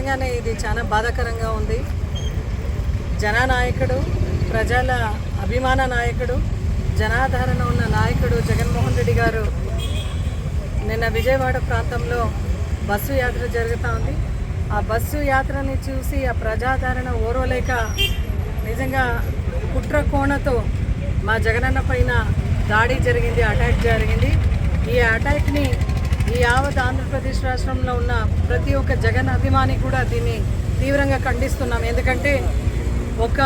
నిజంగానే ఇది చాలా బాధాకరంగా ఉంది. జననాయకుడు ప్రజల అభిమాన నాయకుడు జనాధారణ ఉన్న నాయకుడు జగన్మోహన్ రెడ్డి గారు నిన్న విజయవాడ ప్రాంతంలో బస్సు యాత్ర జరుగుతూ ఉంది. ఆ బస్సు యాత్రని చూసి ఆ ప్రజాదరణ ఓర్వలేక నిజంగా కుట్ర కోణతో మా జగనన్న పైన దాడి జరిగింది అటాక్ జరిగింది. ఈ అటాక్ని యావత్ ఆంధ్రప్రదేశ్ రాష్ట్రంలో ఉన్న ప్రతి ఒక్క జగన్ అభిమాని కూడా దీన్ని తీవ్రంగా ఖండిస్తున్నాం. ఎందుకంటే ఒక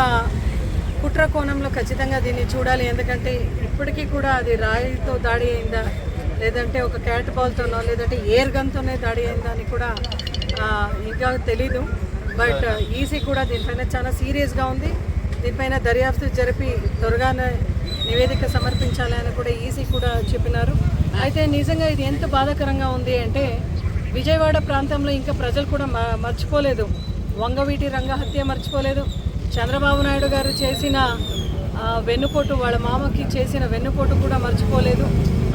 కుట్ర కోణంలో ఖచ్చితంగా దీన్ని చూడాలి. ఎందుకంటే ఇప్పటికీ కూడా అది రాయితో దాడి అయిందా లేదంటే ఒక క్యాట్ బాల్తోనో లేదంటే ఎయిర్ గన్తోనే దాడి అయిందా అని కూడా ఇంకా తెలీదు. బట్ ఈసీ కూడా దీనిపైన చాలా సీరియస్గా ఉంది. దీనిపైన దర్యాప్తు జరిపి త్వరగానే నివేదిక సమర్పించాలి అని కూడా ఈసీ కూడా చెప్పినారు. అయితే నిజంగా ఇది ఎంత బాధాకరంగా ఉంది అంటే విజయవాడ ప్రాంతంలో ఇంకా ప్రజలు కూడా మ- మర్చిపోలేదు. వంగవీటి రంగ హత్య మర్చిపోలేదు. చంద్రబాబు నాయుడు గారు చేసిన వెన్నుపోటు వాళ్ళ మామకి చేసిన వెన్నుపోటు కూడా మర్చిపోలేదు.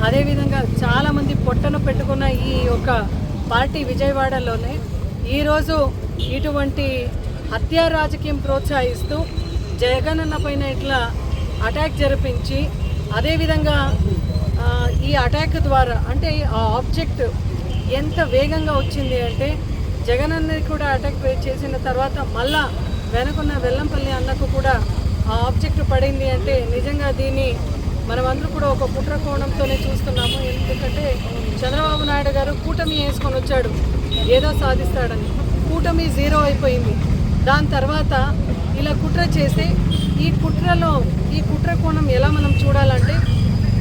అదేవిధంగా చాలామంది పొట్టను పెట్టుకున్న ఈ యొక్క పార్టీ విజయవాడలోనే ఈరోజు ఇటువంటి హత్యా రాజకీయం ప్రోత్సహిస్తూ జగనన్న పైన ఇట్లా అటాక్ జరిపించి అదేవిధంగా ఈ అటాక్ ద్వారా అంటే ఆ ఆబ్జెక్ట్ ఎంత వేగంగా వచ్చింది అంటే జగన్ అన్నది కూడా అటాక్ చేసిన తర్వాత మళ్ళా వెనకున్న వెల్లంపల్లి అన్నకు కూడా ఆ ఆబ్జెక్ట్ పడింది అంటే నిజంగా దీన్ని మనమందరూ కూడా ఒక కుట్ర కోణంతోనే చూస్తున్నాము. ఎందుకంటే చంద్రబాబు నాయుడు గారు కూటమి వేసుకొని వచ్చాడు ఏదో సాధిస్తాడని. కూటమి జీరో అయిపోయింది. దాని తర్వాత ఇలా కుట్ర చేసి ఈ కుట్రలో ఈ కుట్ర కోణం ఎలా మనం చూడాలంటే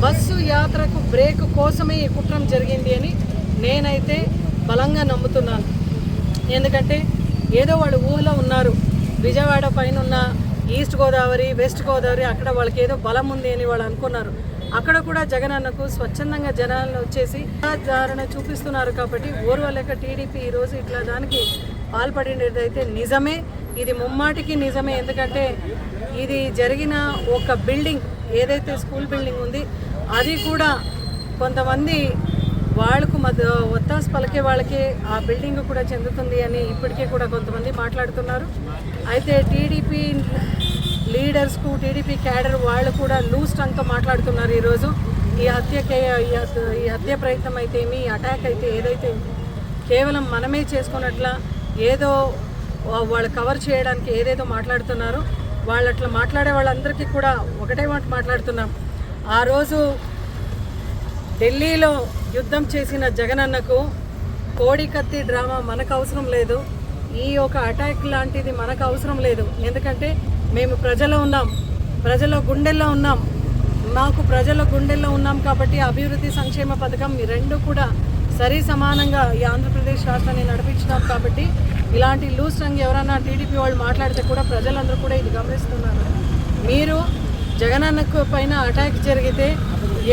బస్సు యాత్రకు బ్రేక్ కోసమే ఈ కుట్రం జరిగింది అని నేనైతే బలంగా నమ్ముతున్నాను. ఎందుకంటే ఏదో వాళ్ళు ఊహలో ఉన్నారు. విజయవాడ పైన ఉన్న ఈస్ట్ గోదావరి వెస్ట్ గోదావరి అక్కడ వాళ్ళకి ఏదో బలం ఉంది అని వాళ్ళు అనుకున్నారు. అక్కడ కూడా జగన్ అన్నకు స్వచ్ఛందంగా జనాలు వచ్చేసి ధారణ చూపిస్తున్నారు కాబట్టి ఓర్వలేక టీడీపీ ఈరోజు ఇట్లా దానికి పాల్పడినది అయితే నిజమే. ఇది ముమ్మాటికి నిజమే. ఎందుకంటే ఇది జరిగిన ఒక బిల్డింగ్ ఏదైతే స్కూల్ బిల్డింగ్ ఉంది అది కూడా కొంతమంది వాళ్ళకు మధ్య ఒత్తాస్ పలికే వాళ్ళకి ఆ బిల్డింగ్ కూడా చెందుతుంది అని ఇప్పటికీ కూడా కొంతమంది మాట్లాడుతున్నారు. అయితే టీడీపీ లీడర్స్కు టీడీపీ క్యాడర్ వాళ్ళు కూడా లూజ్ టంగ్తో మాట్లాడుతున్నారు ఈరోజు. ఈ హత్యకే ఈ హత్య- ఈ హత్య ప్రయత్నం అయితే ఏమి అటాక్ అయితే ఏదైతే కేవలం మనమే చేసుకున్నట్ల ఏదో వాళ్ళు కవర్ చేయడానికి ఏదేదో మాట్లాడుతున్నారో. వాళ్ళు అట్లా మాట్లాడే వాళ్ళందరికీ కూడా ఒకటే మాట మాట్లాడుతున్నాం. ఆ రోజు ఢిల్లీలో యుద్ధం చేసిన జగనన్నకు కోడి కత్తి డ్రామా మనకు అవసరం లేదు. ఈ ఒక అటాక్ లాంటిది మనకు అవసరం లేదు. ఎందుకంటే మేము ప్రజలో ఉన్నాం. ప్రజల గుండెల్లో ఉన్నాం. మాకు ప్రజల గుండెల్లో ఉన్నాం కాబట్టి అభివృద్ధి సంక్షేమ పథకం రెండు కూడా సరి సమానంగా ఈ ఆంధ్రప్రదేశ్ రాష్ట్రాన్ని నడిపించినాం కాబట్టి ఇలాంటి లూస్ రంగ్ ఎవరైనా టీడీపీ వాళ్ళు మాట్లాడితే కూడా ప్రజలందరూ కూడా ఇది గమనిస్తున్నారు. మీరు జగనన్నకు పైన అటాక్ జరిగితే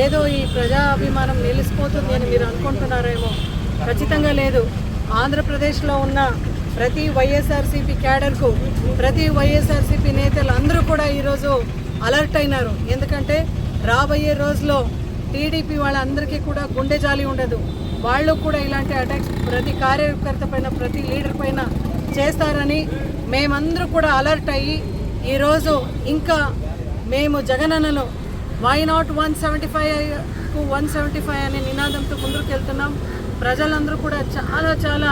ఏదో ఈ ప్రజా అభిమానం నిలిచిపోతుంది అని మీరు అనుకుంటున్నారేమో? ఖచ్చితంగా లేదు. ఆంధ్రప్రదేశ్లో ఉన్న ప్రతి వైఎస్ఆర్సీపీ క్యాడర్కు ప్రతి వైఎస్ఆర్సీపీ నేతలు అందరూ కూడా ఈరోజు అలర్ట్ అయినారు. ఎందుకంటే రాబోయే రోజులో టీడీపీ వాళ్ళందరికీ కూడా గుండె జాలి ఉండదు. వాళ్ళు కూడా ఇలాంటి అటాక్స్ ప్రతి కార్యకర్త పైన ప్రతి లీడర్ పైన చేస్తారని మేమందరూ కూడా అలర్ట్ అయ్యి ఈరోజు ఇంకా మేము జగనన్నను వై నాట్ వన్ సెవెంటీ ఫైవ్కు వన్ సెవెంటీ ఫైవ్ అనే నినాదంతో ముందుకు వెళ్తున్నాం ప్రజలందరూ కూడా చాలా చాలా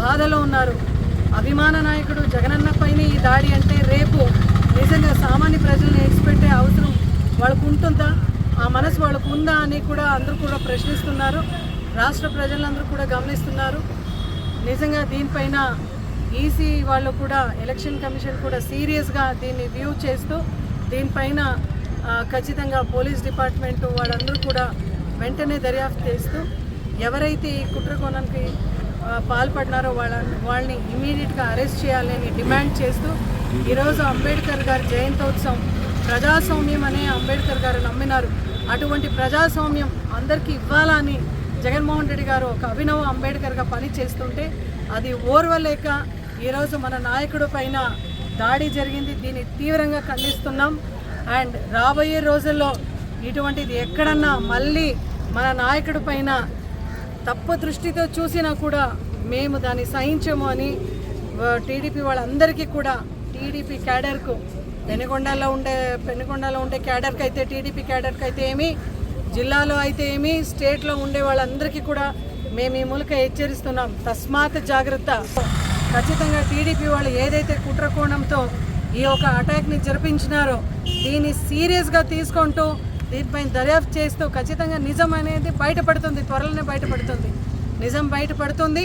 బాధలో ఉన్నారు. అభిమాన నాయకుడు జగనన్న పైన ఈ దాడి అంటే రేపు నిజంగా సామాన్య ప్రజల్ని ఎక్స్పెట్టే అవసరం వాళ్ళకు ఉంటుందా? ఆ మనసు వాళ్ళకు ఉందా అని కూడా అందరూ కూడా ప్రశ్నిస్తున్నారు. రాష్ట్ర ప్రజలందరూ కూడా గమనిస్తున్నారు. నిజంగా దీనిపైన ఈసీ వాళ్ళు కూడా ఎలక్షన్ కమిషన్ కూడా సీరియస్గా దీన్ని వ్యూ చేస్తూ దీనిపైన ఖచ్చితంగా పోలీస్ డిపార్ట్మెంట్ వాళ్ళందరూ కూడా వెంటనే దర్యాప్తు చేస్తూ ఎవరైతే ఈ కుట్రకోణానికి పాల్పడినారో వాళ్ళ వాళ్ళని ఇమీడియట్గా అరెస్ట్ చేయాలని డిమాండ్ చేస్తూ ఈరోజు అంబేద్కర్ గారి జయంతోత్సవం ప్రజాస్వామ్యం అనే అంబేద్కర్ గారు నమ్మినారు. అటువంటి ప్రజాస్వామ్యం అందరికీ ఇవ్వాలని జగన్మోహన్ రెడ్డి గారు ఒక అభినవ అంబేద్కర్గా పని చేస్తుంటే అది ఓర్వలేక ఈరోజు మన నాయకుడు పైన దాడి జరిగింది. దీన్ని తీవ్రంగా ఖండిస్తున్నాం. అండ్ రాబోయే రోజుల్లో ఇటువంటిది ఎక్కడన్నా మళ్ళీ మన నాయకుడి పైన తప్పు దృష్టితో చూసినా కూడా మేము దాన్ని సహించము అని టీడీపీ వాళ్ళందరికీ కూడా టీడీపీ క్యాడర్కు పెనుకొండలో ఉండే పెనుకొండలో ఉండే క్యాడర్కి అయితే టీడీపీ క్యాడర్కి అయితే ఏమి జిల్లాలో అయితే ఏమి స్టేట్లో ఉండే వాళ్ళందరికీ కూడా మేము ఈ మూలక హెచ్చరిస్తున్నాం. తస్మాత్ జాగ్రత్త. ఖచ్చితంగా టీడీపీ వాళ్ళు ఏదైతే కుట్రకోణంతో ఈ యొక్క అటాక్ని జరిపించినారో దీన్ని సీరియస్గా తీసుకుంటూ దీనిపై దర్యాప్తు చేస్తూ ఖచ్చితంగా నిజం అనేది బయటపడుతుంది త్వరలోనే బయటపడుతుంది. నిజం బయటపడుతుంది.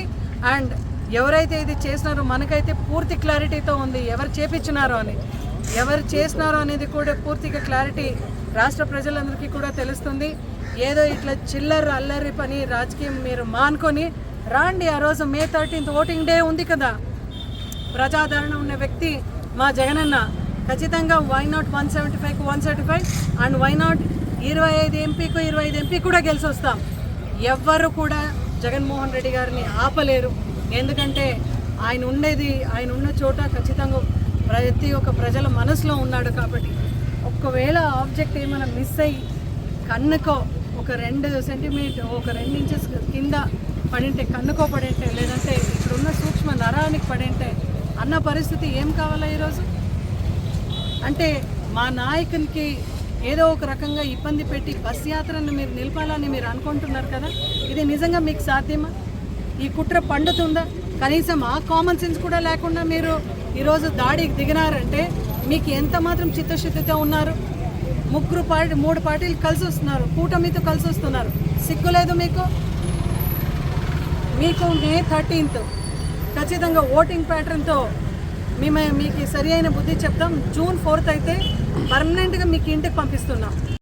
అండ్ ఎవరైతే ఇది చేసినారో మనకైతే పూర్తి క్లారిటీతో ఉంది ఎవరు చేపించినారో అని. ఎవరు చేసినారో అనేది కూడా పూర్తిగా క్లారిటీ రాష్ట్ర ప్రజలందరికీ కూడా తెలుస్తుంది. ఏదో ఇట్లా చిల్లర అల్లరి పని రాజకీయం మీరు మానుకొని రాండి ఆ రోజు మే థర్టీన్త్ ఓటింగ్ డే ఉంది కదా. ప్రజాదరణ ఉన్న వ్యక్తి మా జగనన్న. ఖచ్చితంగా వై నాట్ వన్ సెవెంటీ ఫైవ్కి one seventy five and why not ఇరవై ఐదు ఎంపీకు ఇరవై ఐదు ఎంపీ కూడా గెలిచి వస్తాం ఎవ్వరు కూడా జగన్మోహన్ రెడ్డి గారిని ఆపలేరు. ఎందుకంటే ఆయన ఉండేది ఆయన ఉన్న చోట ఖచ్చితంగా ప్రతి ఒక్క ప్రజల మనసులో ఉన్నాడు కాబట్టి ఒకవేళ ఆబ్జెక్ట్ ఏమైనా మిస్ అయ్యి కన్నుకో ఒక రెండు సెంటీమీటర్ ఒక రెండు ఇంచెస్ కింద పడింటే కన్నుకో పడింటే లేదంటే ఇక్కడున్న సూక్ష్మ నరానికి పడింటే అన్న పరిస్థితి ఏం కావాలా ఈరోజు? అంటే మా నాయకునికి ఏదో ఒక రకంగా ఇబ్బంది పెట్టి బస్ యాత్రను మీరు నిలపాలని మీరు అనుకుంటున్నారు కదా? ఇది నిజంగా మీకు సాధ్యమా? ఈ కుట్ర పండుతుందా? కనీసం ఆ కామన్ సెన్స్ కూడా లేకుండా మీరు ఈరోజు దాడికి దిగినారంటే మీకు ఎంత మాత్రం చిత్తశుద్ధితో ఉన్నారు? ముగ్గురు పార్టీ మూడు పార్టీలు కలిసి వస్తున్నారు కూటమితో కలిసి వస్తున్నారు. సిగ్గు లేదు మీకు? మీకు మే థర్టీన్త్ ఖచ్చితంగా ఓటింగ్ ప్యాటర్న్తో మేము మీకు సరి అయిన బుద్ధి చెప్తాం. జూన్ ఫోర్త్ అయితే పర్మనెంట్గా మీకు ఇంటికి పంపిస్తున్నాం.